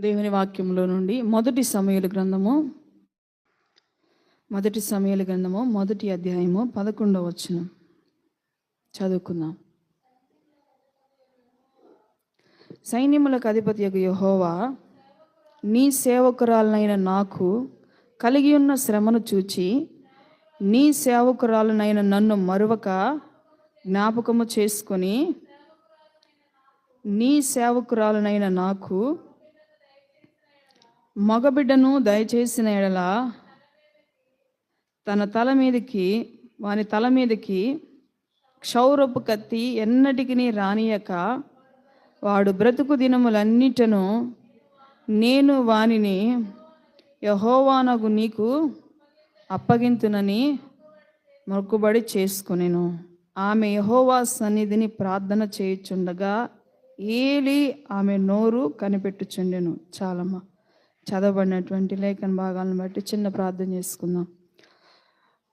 దేవుని వాక్యంలో నుండి మొదటి సమయలు గ్రంథము మొదటి సమయల గ్రంథము మొదటి అధ్యాయము పదకొండవ వచ్చిన చదువుకుందాం. సైన్యములకు అధిపతి యొక్క నీ సేవకురాలనైన నాకు కలిగి ఉన్న శ్రమను చూచి నీ సేవకురాలనైన నన్ను మరువక జ్ఞాపకము చేసుకొని నీ సేవకురాలనైన నాకు మగబిడ్డను దయచేసిన ఎడల తన తల మీదకి వాని తల మీదకి క్షౌరపు కత్తి ఎన్నటికి రానియక వాడు బ్రతుకు దినములన్నిటను నేను వానిని యహోవానగు నీకు అప్పగింతునని మొక్కుబడి చేసుకునేను. ఆమె యహోవా సన్నిధిని ప్రార్థన చేయుచుండగా ఏలి ఆమె నోరు కనిపెట్టుచుండెను. చాలమ్మా. చదవబడినటువంటి లేఖన భాగాలను బట్టి చిన్న ప్రార్థన చేసుకుందాం.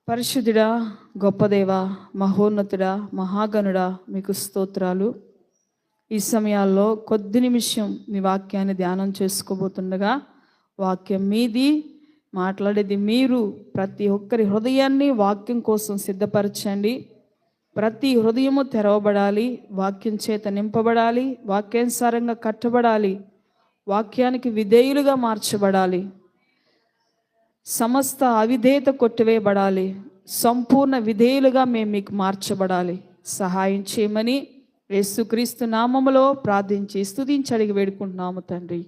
పరిశుద్ధుడా గొప్పదేవా మహోన్నతుడా మహాగణుడా మీకు స్తోత్రాలు. ఈ సమయాల్లో కొద్ది నిమిషం మీ వాక్యాన్ని ధ్యానం చేసుకోబోతుండగా వాక్యం మీది మాట్లాడేది మీరు. ప్రతి ఒక్కరి హృదయాన్ని వాక్యం కోసం సిద్ధపరచండి. ప్రతి హృదయము తెరవబడాలి వాక్యం చేత నింపబడాలి వాక్యానుసారంగా కట్టబడాలి. వాక్యానికి విధేయులుగా మార్చబడాలి. సమస్త అవిధేయత కొట్టివేయబడాలి. సంపూర్ణ విధేయులుగా మేము మీకు మార్చబడాలి. సహాయం చేయమని యేసుక్రీస్తు నామములో ప్రార్థించి స్థుతించి అడిగి వేడుకుంటున్నాము తండ్రి.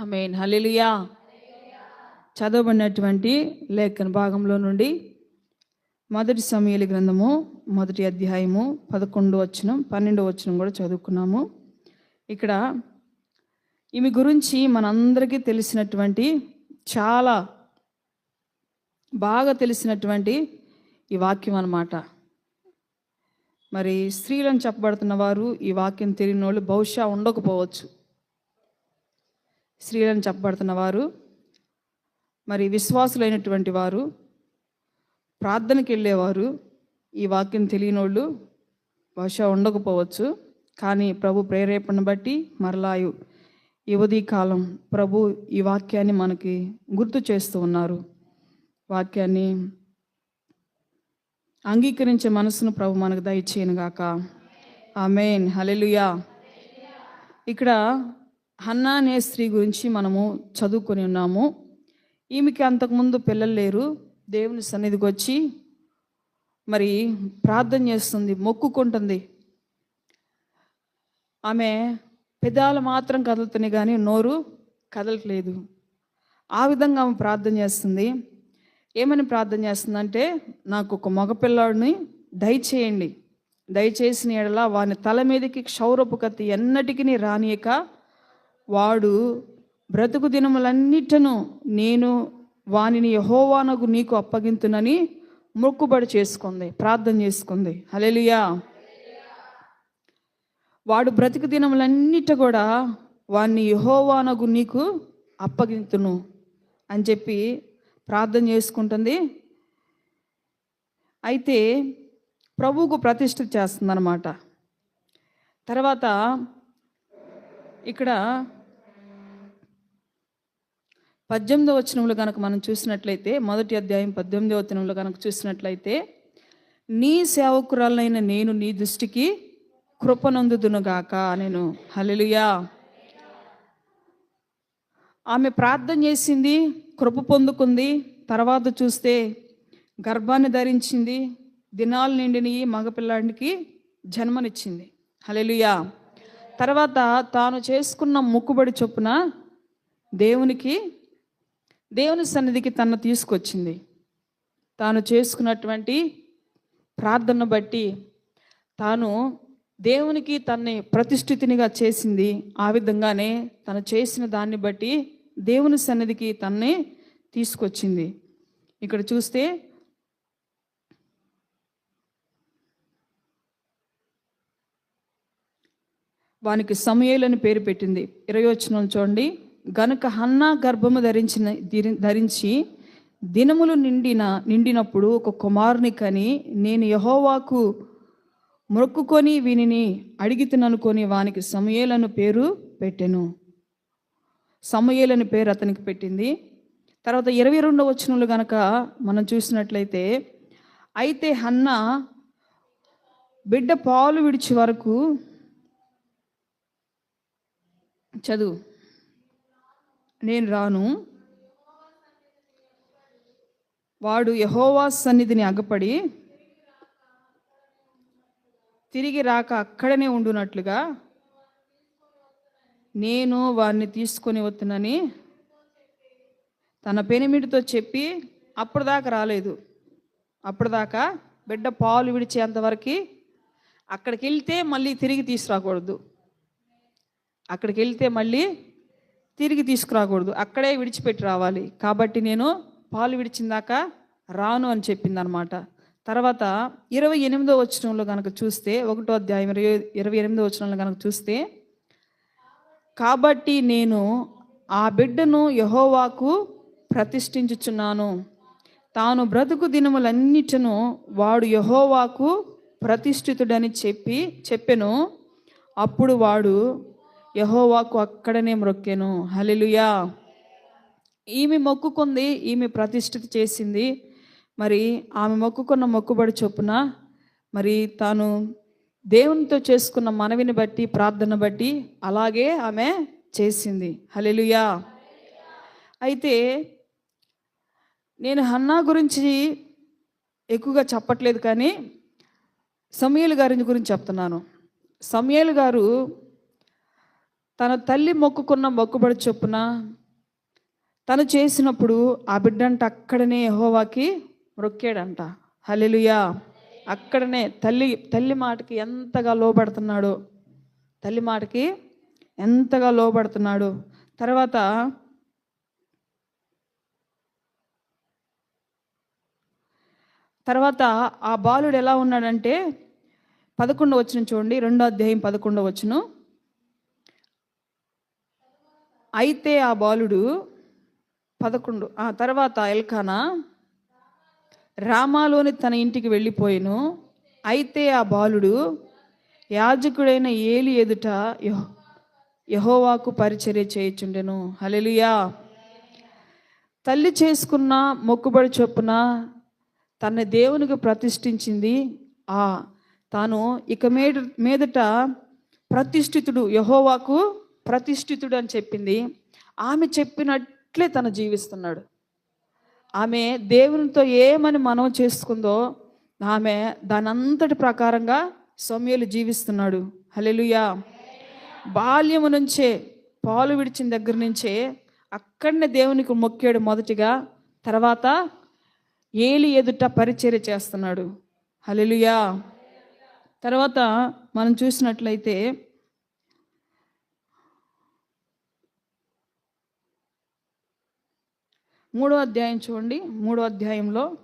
అమేన్ హలిలియా చదవబడినటువంటి లేఖన భాగంలో నుండి మొదటి సమయలి గ్రంథము మొదటి అధ్యాయము పదకొండు వచనం పన్నెండు వచనం కూడా చదువుకున్నాము. ఇక్కడ ఈమె గురించి మనందరికీ తెలిసినటువంటి చాలా బాగా తెలిసినటువంటి ఈ వాక్యం అన్నమాట. మరి స్త్రీలను చెప్పబడుతున్న వారు ఈ వాక్యం తెలియని వాళ్ళు బహుశా ఉండకపోవచ్చు. స్త్రీలను చెప్పబడుతున్న వారు మరి విశ్వాసులైనటువంటి వారు ప్రార్థనకి వెళ్ళేవారు ఈ వాక్యం తెలియని వాళ్ళు బహుశా ఉండకపోవచ్చు. కానీ ప్రభు ప్రేరేపణ బట్టి మరలాయు యువతి కాలం ప్రభు ఈ వాక్యాన్ని మనకి గుర్తు చేస్తూ ఉన్నారు. వాక్యాన్ని అంగీకరించే మనసును ప్రభు మనకు దయచేయను గాక. ఆమెన్. హలెలుయా ఇక్కడ హన్నా అనే స్త్రీ గురించి మనము చదువుకొని ఉన్నాము. ఈమెకి అంతకుముందు పిల్లలు లేరు. దేవుని సన్నిధికి వచ్చి మరి ప్రార్థన చేస్తుంది మొక్కుకుంటుంది. ఆమె పెదాలు మాత్రం కదులుతున్నాయి కానీ నోరు కదలట్లేదు. ఆ విధంగా ఆమె ప్రార్థన చేస్తుంది. ఏమని ప్రార్థన చేస్తుందంటే నాకు ఒక మగపిల్లాడిని దయచేయండి. దయచేసిన ఎడల వాని తల మీదకి క్షౌరపు కత్తి ఎన్నటికీ రానియక వాడు బ్రతుకు దినములన్నిటను నేను వానిని యహోవానకు నీకు అప్పగింతునని మొక్కుబడి చేసుకుంది ప్రార్థన చేసుకుంది. హల్లెలూయా. వాడు బ్రతుకు దినములన్నిట కూడా వాణ్ణి యహోవానగు నీకు అప్పగింతును అని చెప్పి ప్రార్థన చేసుకుంటుంది. అయితే ప్రభువుకు ప్రతిష్ఠ చేస్తుందన్నమాట. తర్వాత ఇక్కడ పద్దెనిమిదవ వచనంలో కనుక మనం చూసినట్లయితే మొదటి అధ్యాయం పద్దెనిమిదవ వచనంలో కనుక చూసినట్లయితే నీ సేవకురాలైన నేను నీ దృష్టికి కృపనందుదునుగాక నేను. హలలుయా ఆమె ప్రార్థన చేసింది కృప పొందుకుంది. తర్వాత చూస్తే గర్భాన్ని ధరించింది దినాలు నిండిని మగపిల్లాడికి జన్మనిచ్చింది. హల్లెలూయా. తర్వాత తాను చేసుకున్న ముక్కుబడి చొప్పున దేవునికి దేవుని సన్నిధికి తను తీసుకొచ్చింది. తాను చేసుకున్నటువంటి ప్రార్థన బట్టి తాను దేవునికి తన్ని ప్రతిష్ఠితినిగా చేసింది ఆ విధంగానే తను చేసిన దాన్ని బట్టి దేవుని సన్నిధికి తన్నే తీసుకొచ్చింది. ఇక్కడ చూస్తే వానికి సమయేలని పేరు పెట్టింది. ఇరవచనం చూడండి. గనుక హన్నా గర్భము ధరించిన ధరించి దినములు నిండిన నిండినప్పుడు ఒక కుమారుని కని నేను యహోవాకు మొక్కుకొని వీనిని అడిగితననుకొని వానికి సమయేలను పేరు పెట్టెను. సమూయేలు పేరు అతనికి పెట్టింది. తర్వాత ఇరవై రెండవ వచనంలో గనక మనం చూసినట్లయితే అయితే హన్న బిడ్డ పాలు విడిచి వరకు చదువు. నేను రాను. వాడు యహోవా సన్నిధిని అగపడి తిరిగి రాక అక్కడనే ఉండునట్లుగా నేను వారిని తీసుకొని వస్తునని తన పెనిమిటితో చెప్పి అప్పటిదాకా రాలేదు. అప్పటిదాకా బిడ్డ పాలు విడిచేంతవరకు అక్కడికి వెళ్తే మళ్ళీ తిరిగి తీసుకురాకూడదు. అక్కడికి వెళ్తే మళ్ళీ తిరిగి తీసుకురాకూడదు. అక్కడే విడిచిపెట్టి రావాలి. కాబట్టి నేను పాలు విడిచిందాక రాను అని చెప్పింది అనమాట తర్వాత ఇరవై ఎనిమిదో వచనంలో కనుక చూస్తే ఒకటో అధ్యాయం ఇరవై ఇరవై ఎనిమిదో వచనంలో కనుక చూస్తే కాబట్టి నేను ఆ బిడ్డను యహోవాకు ప్రతిష్ఠించుచున్నాను. తాను బ్రతుకు దినములన్నిటిను వాడు యహోవాకు ప్రతిష్ఠితుడని చెప్పి చెప్పెను. అప్పుడు వాడు యహోవాకు అక్కడనే మ్రొక్కెను హలెలుయా ఈమె మొక్కుకుంది ఈమె ప్రతిష్ఠిత చేసింది. మరి ఆమె మొక్కుకున్న మొక్కుబడి చొప్పున మరి తాను దేవునితో చేసుకున్న మనవిని బట్టి ప్రార్థన బట్టి అలాగే ఆమె చేసింది. హలెలుయా అయితే నేను హన్నా గురించి ఎక్కువగా చెప్పట్లేదు కానీ సమయలు గారి గురించి చెప్తున్నాను. సమయలు గారు తన తల్లి మొక్కుకున్న మొక్కుబడి చొప్పున తను చేసినప్పుడు ఆ బిడ్డంట అక్కడనే హోవాకి మొక్కాడంట హలెలుయా అక్కడనే తల్లి తల్లి మాటకి ఎంతగా లోబడుతున్నాడు. తల్లి మాటకి ఎంతగా లోబడుతున్నాడు. తర్వాత తర్వాత ఆ బాలుడు ఎలా ఉన్నాడంటే పదకొండు వచ్చిన చూడండి. రెండో అధ్యాయం పదకొండవ వచ్చును అయితే ఆ బాలుడు పదకొండు ఆ తర్వాత ఎల్కానా రామాలోని తన ఇంటికి వెళ్ళిపోయాను. అయితే ఆ బాలుడు యాజకుడైన ఏలి ఎదుట యహోవాకు పరిచర్య చేయుచుండెను. హలెలుయా తల్లి చేసుకున్న మొక్కుబడి చొప్పున తన దేవునికి ప్రతిష్ఠించింది. ఆ తాను ఇక మీద మీదట ప్రతిష్ఠితుడు యహోవాకు ప్రతిష్ఠితుడు అని చెప్పింది. ఆమె చెప్పినట్లే తను జీవిస్తున్నాడు. ఆమె దేవునితో ఏమని మనం చేసుకుందో ఆమె దానంతటి ప్రకారంగా సౌమ్యులు జీవిస్తున్నాడు. హలెలుయా బాల్యము నుంచే పాలు విడిచిన దగ్గర నుంచే అక్కడనే దేవునికి మొక్కాడు మొదటిగా తర్వాత ఏలి ఎదుట పరిచర్య చేస్తున్నాడు. హలెలుయా తర్వాత మనం చూసినట్లయితే మూడో అధ్యాయం చూడండి. మూడో అధ్యాయంలో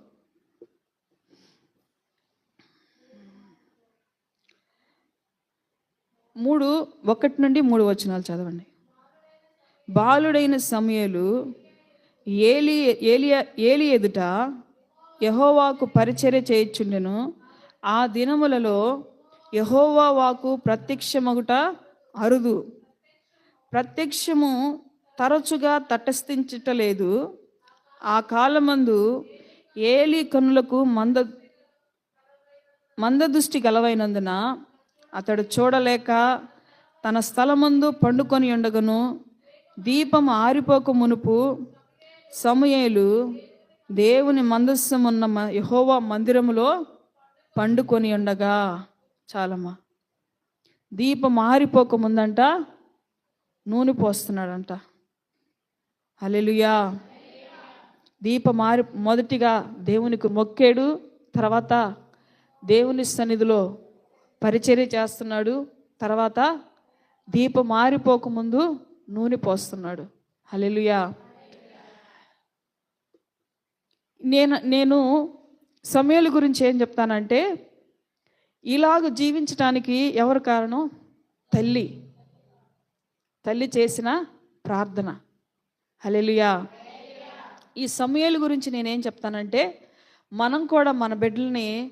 మూడు ఒకటి నుండి మూడు వచనాలు చదవండి. బాలుడైన సమయలు ఏలి ఏలియా ఏలి ఎదుట యహోవాకు పరిచర్య చేయుచుండెను. ఆ దినములలో యహోవా వాకు ప్రత్యక్షమగుట అరుదు. ప్రత్యక్షము తరచుగా తటస్థించటలేదు ఆ కాలమందు ఏలి కనులకు మంద మందదృష్టి గలవైనందున అతడు చూడలేక తన స్థలమందు పండుకొని ఉండగను. దీపం ఆరిపోక మునుపు సమయేలు దేవుని మందస్సమున్న మ- యెహోవా మందిరములో పండుకొని ఉండగా చాలమ్మా. దీపం ఆరిపోక ముందంట నూనె పోస్తున్నాడంట. అలెలుయా దీప మారి మొదటిగా దేవునికి మొక్కాడు తర్వాత దేవుని సన్నిధిలో పరిచర్య చేస్తున్నాడు తర్వాత దీపం మారిపోకముందు నూనె పోస్తున్నాడు. హలెలుయా నేను నేను సమయాల గురించి ఏం చెప్తానంటే ఇలాగ జీవించడానికి ఎవరు కారణం? తల్లి. తల్లి చేసిన ప్రార్థన. హలెలుయా ఈ సమయాల గురించి నేనేం చెప్తానంటే మనం కూడా మన బిడ్డలని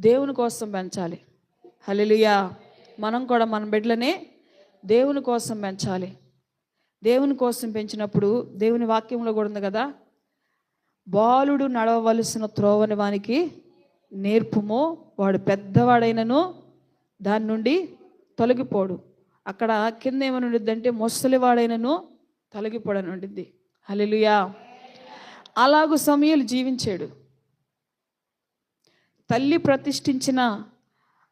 దేవుని కోసం పెంచాలి. హల్లెలూయా. మనం కూడా మన బిడ్డలని దేవుని కోసం పెంచాలి. దేవుని కోసం పెంచినప్పుడు దేవుని వాక్యంలో కూడా ఉంది కదా బాలుడు నడవవలసిన త్రోవని వానికి నేర్పుము. వాడు పెద్దవాడైనను దాని నుండి తొలగిపోడు. అక్కడ కింద ఏమని ఉండిద్దంటే ముసలివాడైనను తొలగిపోడని ఉండిద్ది. హలిలుయా అలాగూ సమయాలు జీవించాడు. తల్లి ప్రతిష్ఠించిన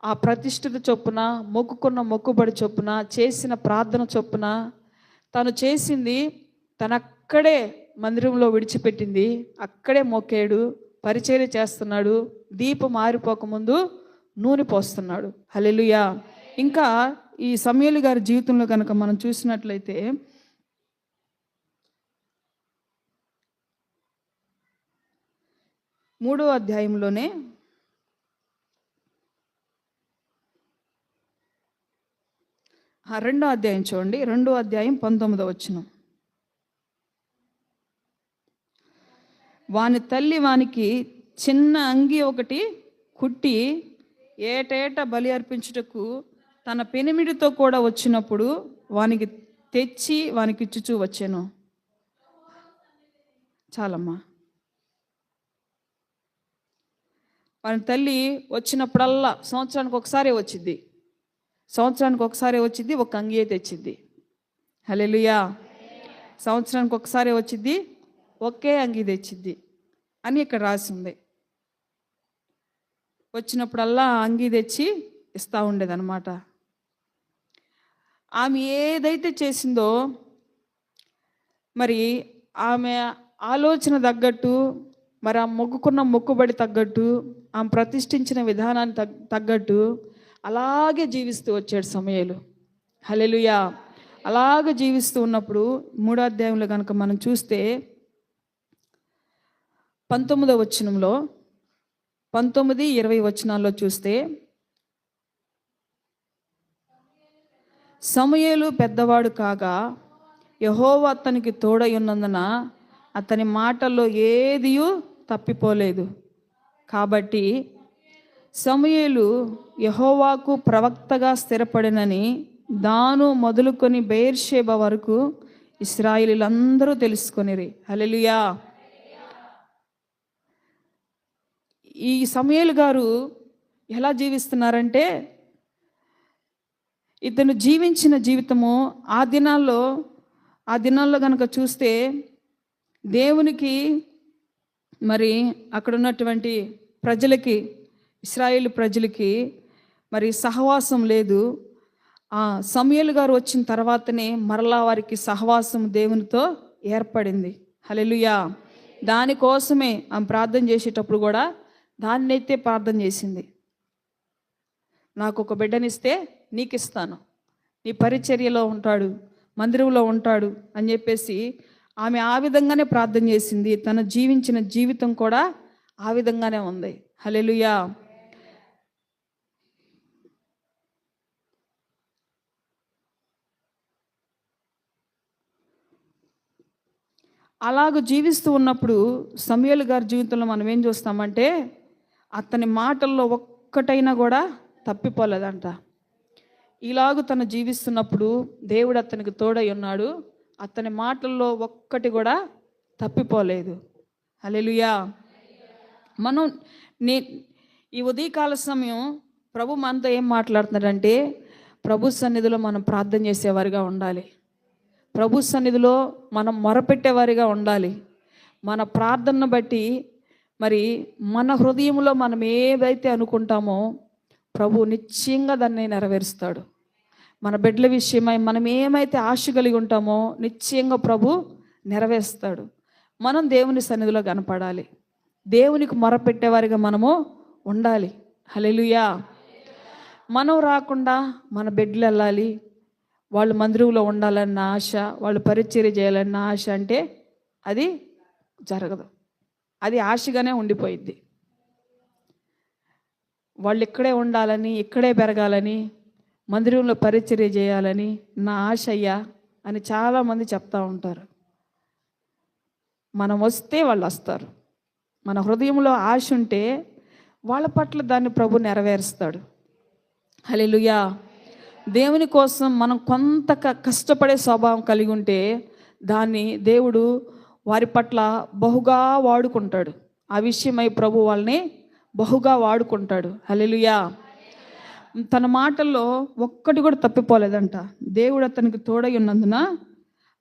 ఆ ప్రతిష్ఠిత చొప్పున మొక్కుకున్న మొక్కుబడి చొప్పున చేసిన ప్రార్థన చొప్పున తను చేసింది తనక్కడే మందిరంలో విడిచిపెట్టింది. అక్కడే మొక్కాడు పరిచయలు చేస్తున్నాడు దీపం మారిపోకముందు నూనె పోస్తున్నాడు. హలెలుయా ఇంకా ఈ సమయలు గారి జీవితంలో కనుక మనం చూసినట్లయితే మూడో అధ్యాయంలోనే రెండో అధ్యాయం చూడండి. రెండో అధ్యాయం పంతొమ్మిదో వచ్చిన వాని తల్లి వానికి చిన్న అంగి ఒకటి కుట్టి ఏటేట బలి అర్పించుటకు తన పెనిమిడితో కూడా వచ్చినప్పుడు వానికి తెచ్చి వానికి ఇచ్చుచూ వచ్చాను. చాలమ్మా. వాని తల్లి వచ్చినప్పుడల్లా సంవత్సరానికి ఒకసారి వచ్చింది సంవత్సరానికి ఒకసారి వచ్చింది ఒక అంగియే తెచ్చింది హలెలుయా సంవత్సరానికి ఒకసారి వచ్చింది ఒకే అంగి తెచ్చింది అని ఇక్కడ రాసి ఉంది. వచ్చినప్పుడల్లా అంగీ అంగి తెచ్చి ఇస్తూ ఉండేదన్నమాట. ఆమె ఏదైతే చేసిందో మరి ఆమె ఆలోచన తగ్గట్టు మరి ఆ మొక్కుకున్న మొక్కుబడి తగ్గట్టు ఆమె ప్రతిష్ఠించిన విధానాన్ని తగ్- తగ్గట్టు అలాగే జీవిస్తూ వచ్చాడు సమయాలు. హలెలుయా అలాగే జీవిస్తూ ఉన్నప్పుడు మూడో అధ్యాయంలో కనుక మనం చూస్తే పంతొమ్మిదవ వచనంలో పంతొమ్మిది ఇరవై వచనాల్లో చూస్తే సమయలు పెద్దవాడు కాగా యహోవా అతనికి తోడై ఉన్నందున అతని మాటల్లో ఏదియూ తప్పిపోలేదు. కాబట్టి సమయలు యహోవాకు ప్రవక్తగా స్థిరపడినని దాను మొదలుకొని బెయిర్షేబ వరకు ఇస్రాయిలీలందరూ తెలుసుకొనిరి. హలెలుయా ఈ సమయలు గారు ఎలా జీవిస్తున్నారంటే ఇతను జీవించిన జీవితము ఆ దినాల్లో ఆ దినాల్లో కనుక చూస్తే దేవునికి మరి అక్కడ ఉన్నటువంటి ప్రజలకి ఇస్రాయేల్ ప్రజలకి మరి సహవాసం లేదు. ఆ సమయలు గారు వచ్చిన తర్వాతనే మరలా వారికి సహవాసం దేవునితో ఏర్పడింది. హలెలుయా దానికోసమే ఆమె ప్రార్థన చేసేటప్పుడు కూడా దాన్నైతే ప్రార్థన చేసింది. నాకు ఒక బిడ్డనిస్తే నీకు ఇస్తాను నీ పరిచర్యలో ఉంటాడు మందిరంలో ఉంటాడు అని చెప్పేసి ఆమె ఆ విధంగానే ప్రార్థన చేసింది. తను జీవించిన జీవితం కూడా ఆ విధంగానే ఉంది. హలెలుయా అలాగ జీవిస్తూ ఉన్నప్పుడు సమయలు గారి జీవితంలో మనం ఏం చూస్తామంటే అతని మాటల్లో ఒక్కటైనా కూడా తప్పిపోలేదంట. ఇలాగ తను జీవిస్తున్నప్పుడు దేవుడు అతనికి తోడై ఉన్నాడు. అతని మాటల్లో ఒక్కటి కూడా తప్పిపోలేదు. అలెలుయా మనం నే ఈ ఉదయకాల సమయం ప్రభు మనతో ఏం మాట్లాడుతున్నాడంటే ప్రభు సన్నిధిలో మనం ప్రార్థన చేసేవారిగా ఉండాలి. ప్రభు సన్నిధిలో మనం మొరపెట్టేవారిగా ఉండాలి. మన ప్రార్థనను బట్టి మరి మన హృదయంలో మనం ఏదైతే అనుకుంటామో ప్రభు నిశ్చయంగా దాన్ని నెరవేరుస్తాడు. మన బిడ్డల విషయమై మనం ఏమైతే ఆశ కలిగి ఉంటామో నిశ్చయంగా ప్రభు నెరవేరుస్తాడు. మనం దేవుని సన్నిధిలో కనపడాలి. దేవునికి మొరపెట్టేవారిగా మనము ఉండాలి. హలెలుయా మనం రాకుండా మన బిడ్డలు వెళ్ళాలి. వాళ్ళు మందిరంలో ఉండాలన్న ఆశ వాళ్ళు పరిచర్య చేయాలన్న ఆశ అంటే అది జరగదు. అది ఆశగానే ఉండిపోయిద్ది. వాళ్ళు ఇక్కడే ఉండాలని ఇక్కడే పెరగాలని మందిరంలో పరిచర్య చేయాలని నా ఆశయ్యా అని చాలామంది చెప్తా ఉంటారు. మనం వస్తే వాళ్ళు వస్తారు. మన హృదయంలో ఆశ ఉంటే వాళ్ళ పట్ల దాన్ని ప్రభు నెరవేరుస్తాడు. హల్లెలూయా. దేవుని కోసం మనం కొంత క- కష్టపడే స్వభావం కలిగి ఉంటే దాన్ని దేవుడు వారి పట్ల బహుగా వాడుకుంటాడు. ఆ విషయమై ప్రభు వాళ్ళని బహుగా వాడుకుంటాడు. హల్లెలూయా. తన మాటల్లో ఒక్కటి కూడా తప్పిపోలేదంట. దేవుడు అతనికి తోడై ఉన్నందున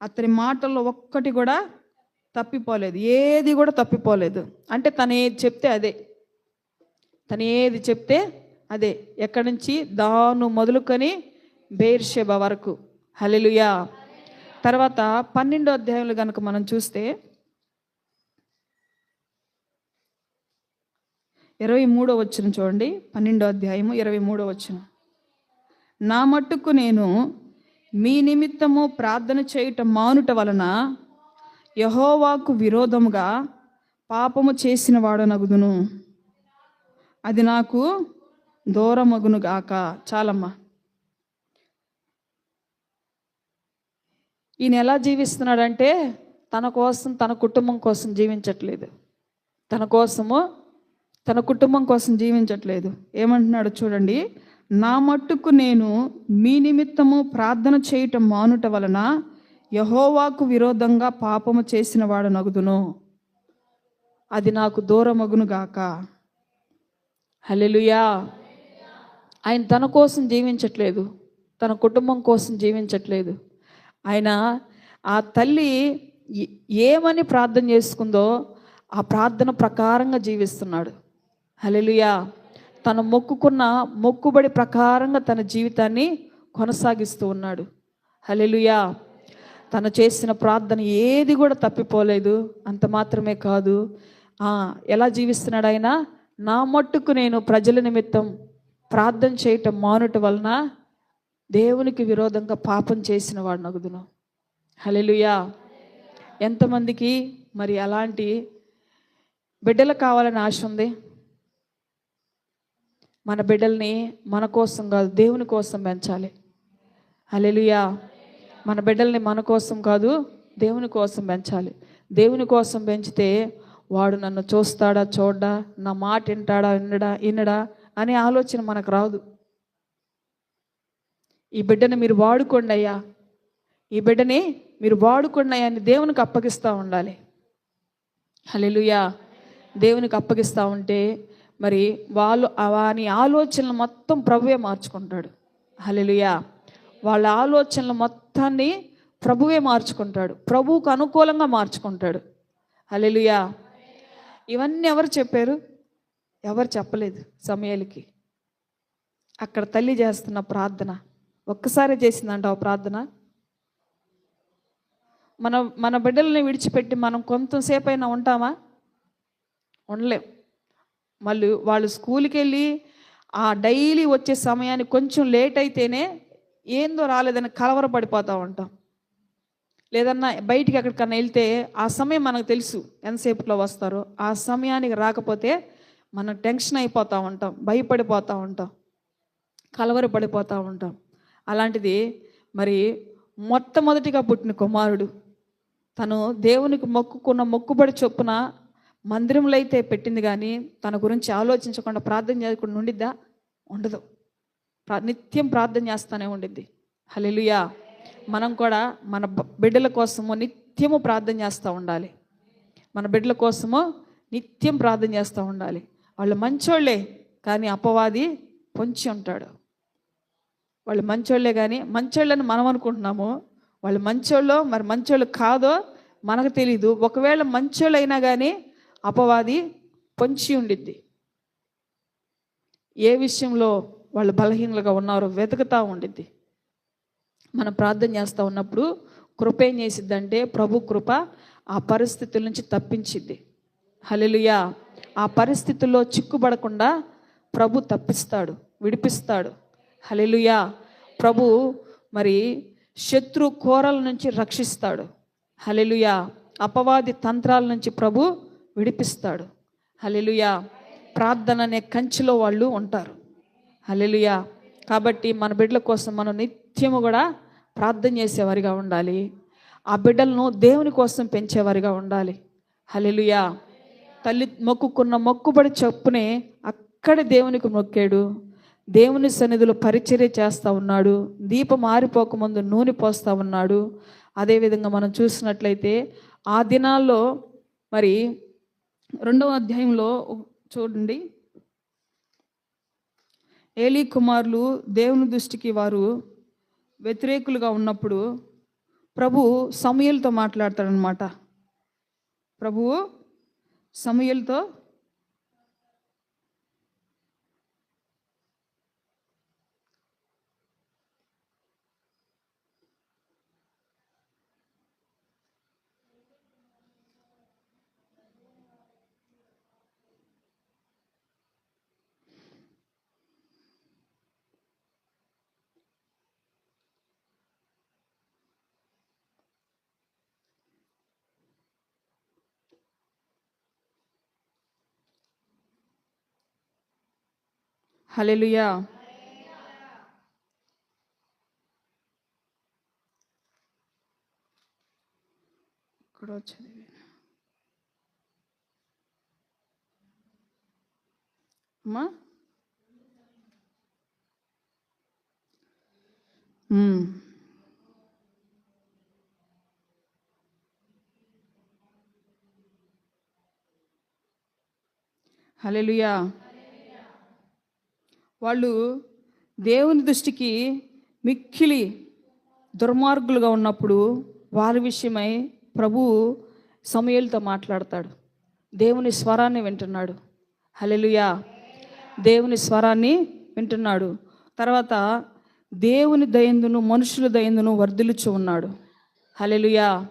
అతని మాటల్లో ఒక్కటి కూడా తప్పిపోలేదు. ఏది కూడా తప్పిపోలేదు. అంటే తను ఏది చెప్తే అదే. తను ఏది చెప్తే అదే. ఎక్కడి నుంచి? దాను మొదలుకొని బేర్షెబ వరకు. హలెలుయా తర్వాత పన్నెండో అధ్యాయంలో కనుక మనం చూస్తే ఇరవై మూడో వచ్చిన చూడండి. పన్నెండో అధ్యాయము ఇరవై మూడో వచ్చిన నా మట్టుకు నేను మీ నిమిత్తము ప్రార్థన చేయుట మానుట వలన యహోవాకు విరోధముగా పాపము చేసిన వాడనగుదును. అది నాకు దూరమగును గాక. చాలమ్మా. ఈయన ఎలా జీవిస్తున్నాడంటే తన కోసం తన కుటుంబం కోసం జీవించట్లేదు. తన కోసము తన కుటుంబం కోసం జీవించట్లేదు. ఏమంటున్నాడు చూడండి. నా మట్టుకు నేను మీ నిమిత్తము ప్రార్థన చేయటం మానుట వలన యహోవాకు విరోధంగా పాపము చేసిన వాడు నగుదును. అది నాకు దూరమగును గాక. హలెలుయా ఆయన తన కోసం జీవించట్లేదు. తన కుటుంబం కోసం జీవించట్లేదు. ఆయన ఆ తల్లి ఏ- ఏమని ప్రార్థన చేసుకుందో ఆ ప్రార్థన ప్రకారంగా జీవిస్తున్నాడు. హల్లెలూయా. తను మొక్కుకున్న మొక్కుబడి ప్రకారంగా తన జీవితాన్ని కొనసాగిస్తూ ఉన్నాడు. హల్లెలూయా. తను చేసిన ప్రార్థన ఏది కూడా తప్పిపోలేదు. అంత మాత్రమే కాదు. ఎలా జీవిస్తున్నాడు ఆయన? నా మట్టుకు నేను ప్రజల నిమిత్తం ప్రార్థన చేయటం మానుట వలన దేవునికి విరోధంగా పాపం చేసిన వాడు నగుదును హలెలుయా ఎంతమందికి మరి అలాంటి బిడ్డలు కావాలని ఆశ ఉంది? మన బిడ్డల్ని మన కోసం కాదు దేవుని కోసం పెంచాలి. అలెలుయా మన బిడ్డల్ని మన కోసం కాదు దేవుని కోసం పెంచాలి. దేవుని కోసం పెంచితే వాడు నన్ను చూస్తాడా చూడ్డా నా మాట వింటాడా వినడా వినడా అనే ఆలోచన మనకు రాదు. ఈ బిడ్డని మీరు వాడుకోండి అయ్యా. ఈ బిడ్డని మీరు వాడుకోండి అయ్యా అని దేవునికి అప్పగిస్తూ ఉండాలి. హలెలుయా దేవునికి అప్పగిస్తూ ఉంటే మరి వాళ్ళు వాని ఆలోచనలు మొత్తం ప్రభువే మార్చుకుంటాడు. హలెలుయా వాళ్ళ ఆలోచనలు మొత్తాన్ని ప్రభువే మార్చుకుంటాడు. ప్రభువుకు అనుకూలంగా మార్చుకుంటాడు. హలెలుయా ఇవన్నీ ఎవరు చెప్పారు? ఎవరు చెప్పలేదు సమయాలకి. అక్కడ తల్లి చేస్తున్న ప్రార్థన. ఒక్కసారి చేసిందంట ఆ ప్రార్థన. మన మన బిడ్డల్ని విడిచిపెట్టి మనం కొంతసేపు అయినా ఉంటామా? ఉండలేం. మళ్ళీ వాళ్ళు స్కూల్కి వెళ్ళి ఆ డైలీ వచ్చే సమయానికి కొంచెం లేట్ అయితేనే ఏందో రాలేదని కలవరపడిపోతూ ఉంటాం. లేదన్నా బయటికి ఎక్కడికన్నా వెళ్తే ఆ సమయం మనకు తెలుసు ఎంతసేపులో వస్తారో ఆ సమయానికి రాకపోతే మనం టెన్షన్ అయిపోతూ ఉంటాం భయపడిపోతూ ఉంటాం కలవరపడిపోతూ ఉంటాం. అలాంటిది మరి మొట్టమొదటిగా పుట్టిన కుమారుడు తను దేవునికి మొక్కుకున్న మొక్కుబడి చొప్పున మందిరంలో అయితే పెట్టింది కానీ తన గురించి ఆలోచించకుండా ప్రార్థన చేయకుండా ఉండిద్దా? ఉండదు. నిత్యం ప్రార్థన చేస్తూనే ఉండిద్ది. హలెలుయా మనం కూడా మన బిడ్డల కోసము నిత్యము ప్రార్థన చేస్తూ ఉండాలి. మన బిడ్డల కోసము నిత్యం ప్రార్థన చేస్తూ ఉండాలి. వాళ్ళు మంచోళ్ళే కానీ అపవాది పొంచి ఉంటాడు. వాళ్ళు మంచోళ్ళే కానీ మంచోళ్ళని మనం అనుకుంటున్నాము. వాళ్ళు మంచోళ్ళో మరి మంచోళ్ళు కాదో మనకు తెలీదు. ఒకవేళ మంచోళ్ళు అయినా కానీ అపవాది పొంచి ఉండిద్ది. ఏ విషయంలో వాళ్ళు బలహీనలుగా ఉన్నారో వెతుకుతూ ఉండిద్ది. మనం ప్రార్థన చేస్తూ ఉన్నప్పుడు కృప ఏం చేసిద్దంటే ప్రభు కృప ఆ పరిస్థితుల నుంచి తప్పించిద్ది. హల్లెలూయా. ఆ పరిస్థితుల్లో చిక్కుబడకుండా ప్రభు తప్పిస్తాడు విడిపిస్తాడు. హల్లెలూయా. ప్రభు మరి శత్రు కోరల నుంచి రక్షిస్తాడు. హల్లెలూయా. అపవాది తంత్రాల నుంచి ప్రభు విడిపిస్తాడు. హలెలుయా ప్రార్థన అనే కంచిలో వాళ్ళు ఉంటారు. హలెలుయా కాబట్టి మన బిడ్డల కోసం మనం నిత్యము కూడా ప్రార్థన చేసేవారిగా ఉండాలి. ఆ బిడ్డలను దేవుని కోసం పెంచేవారిగా ఉండాలి. హలెలుయా తల్లి మొక్కుకున్న మొక్కుబడి చొప్పునే అక్కడ దేవునికి మొక్కాడు. దేవుని సన్నిధిలో పరిచర్య చేస్తూ ఉన్నాడు. దీపం ఆరిపోకముందు నూనె పోస్తూ ఉన్నాడు. అదేవిధంగా మనం చూసినట్లయితే ఆ దినాల్లో మరి రెండవ అధ్యాయంలో చూడండి. ఏలీ కుమారులు దేవుని దృష్టికి వారు వ్యతిరేకులుగా ఉన్నప్పుడు ప్రభు సమయలతో మాట్లాడతాడనమాట ప్రభువు సమయలతో హలెలుయా ఇక్కడ వచ్చింది అమ్మా హలో వాళ్ళు దేవుని దృష్టికి మిక్కిలి దుర్మార్గులుగా ఉన్నప్పుడు వారి విషయమై ప్రభువు సమయలతో మాట్లాడతాడు. దేవుని స్వరాన్ని వింటున్నాడు. హలెలుయా దేవుని స్వరాన్ని వింటున్నాడు. తర్వాత దేవుని దయందును మనుషుల దయందును వర్ధిలుచు ఉన్నాడు. హలెలుయా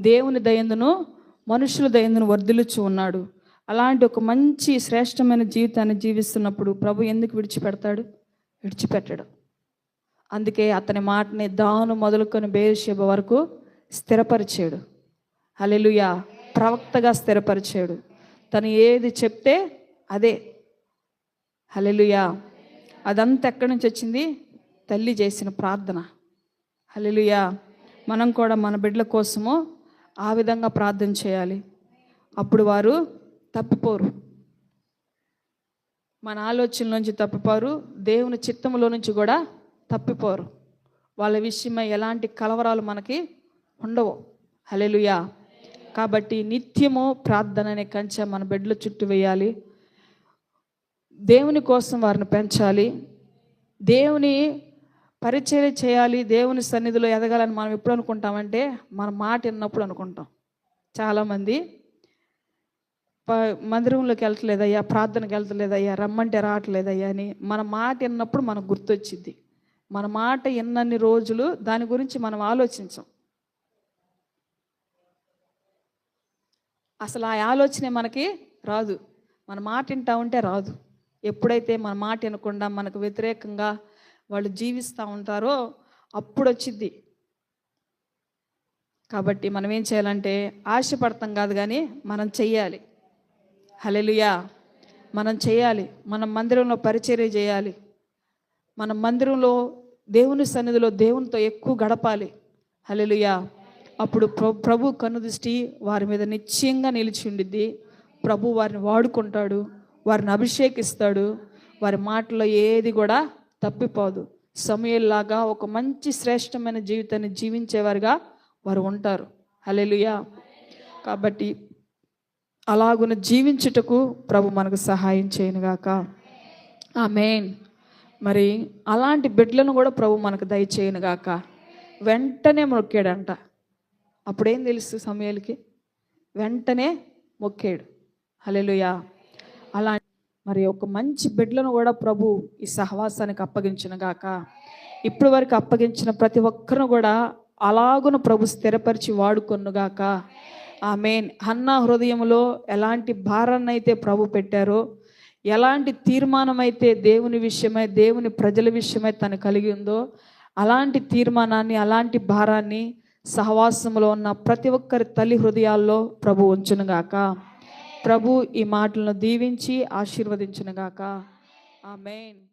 దేవుని దయందును మనుషుల దయందును వర్ధిలుచు ఉన్నాడు. అలాంటి ఒక మంచి శ్రేష్టమైన జీవితాన్ని జీవిస్తున్నప్పుడు ప్రభు ఎందుకు విడిచిపెడతాడు? విడిచిపెట్టడు. అందుకే అతని మాటని దాను మొదలుకొని బేరుషేబ వరకు స్థిరపరిచాడు. హల్లెలూయా. ప్రవక్తగా స్థిరపరిచాడు. తను ఏది చెప్తే అదే. హల్లెలూయా. అదంతా ఎక్కడి నుంచి వచ్చింది? తల్లి చేసిన ప్రార్థన. హల్లెలూయా. మనం కూడా మన బిడ్డల కోసము ఆ విధంగా ప్రార్థన చేయాలి. అప్పుడు వారు తప్పిపోరు. మన ఆలోచనల నుంచి తప్పిపోరు. దేవుని చిత్తంలో నుంచి కూడా తప్పిపోరు. వాళ్ళ విషయమై ఎలాంటి కలవరాలు మనకి ఉండవు. హలెలుయా కాబట్టి నిత్యము ప్రార్థన అనే కంచె మన బెడ్ల చుట్టూ వేయాలి. దేవుని కోసం వారిని పెంచాలి. దేవుని పరిచయం చేయాలి. దేవుని సన్నిధిలో ఎదగాలని మనం ఎప్పుడు అనుకుంటామంటే మన మాట విన్నప్పుడు అనుకుంటాం. చాలామంది మందిరంలోకి వెళ్ళట్లేదయ్యా ప్రార్థనకి వెళ్తలేదయ్యా రమ్మంటే రావట్లేదయ్యా అని మన మాట విన్నప్పుడు మనకు గుర్తొచ్చింది. మన మాట ఎన్నన్ని రోజులు దాని గురించి మనం ఆలోచించం. అసలు ఆ ఆలోచనే మనకి రాదు. మన మాట వింటా ఉంటే రాదు. ఎప్పుడైతే మన మాట వినకుండా మనకు వ్యతిరేకంగా వాళ్ళు జీవిస్తూ ఉంటారో అప్పుడు వచ్చింది కాబట్టి మనం ఏం చేయాలంటే ఆశపడతాం కాదు కానీ మనం చెయ్యాలి. హలెలుయా మనం చేయాలి. మనం మందిరంలో పరిచర్య చేయాలి. మన మందిరంలో దేవుని సన్నిధిలో దేవునితో ఎక్కువ గడపాలి. హలెలుయా అప్పుడు ప్రభు కన్ను దృష్టి వారి మీద నిశ్చయంగా నిలిచి ఉండిద్ది. ప్రభు వారిని వాడుకుంటాడు. వారిని అభిషేకిస్తాడు. వారి మాటలో ఏది కూడా తప్పిపోదు. సమయంలాగా ఒక మంచి శ్రేష్టమైన జీవితాన్ని జీవించేవారుగా వారు ఉంటారు. హలెలుయా కాబట్టి అలాగున జీవించుటకు ప్రభు మనకు సహాయం చేయనుగాక. ఆమేన్. మరి అలాంటి బిడ్డలను కూడా ప్రభు మనకు దయచేయనుగాక వెంటనే మొక్కాడంట. అప్పుడేం తెలుసు సమయాలకి? వెంటనే మొక్కాడు. హల్లెలూయా. అలా మరి ఒక మంచి బిడ్డలను కూడా ప్రభు ఈ సహవాసానికి అప్పగించిన గాక ఇప్పటి వరకు అప్పగించిన ప్రతి ఒక్కరిని కూడా అలాగున ప్రభు స్థిరపరిచి వాడుకొనుగాక ఆమెన్. హన్నా హృదయంలో ఎలాంటి భారాన్ని అయితే ప్రభు పెట్టారో ఎలాంటి తీర్మానం అయితే దేవుని విషయమై దేవుని ప్రజల విషయమై తను కలిగి ఉందో అలాంటి తీర్మానాన్ని అలాంటి భారాన్ని సహవాసంలో ఉన్న ప్రతి ఒక్కరి తల్లి హృదయాల్లో ప్రభు ఉంచునుగాక ప్రభు ఈ మాటలను దీవించి ఆశీర్వదించునుగాక ఆమెన్.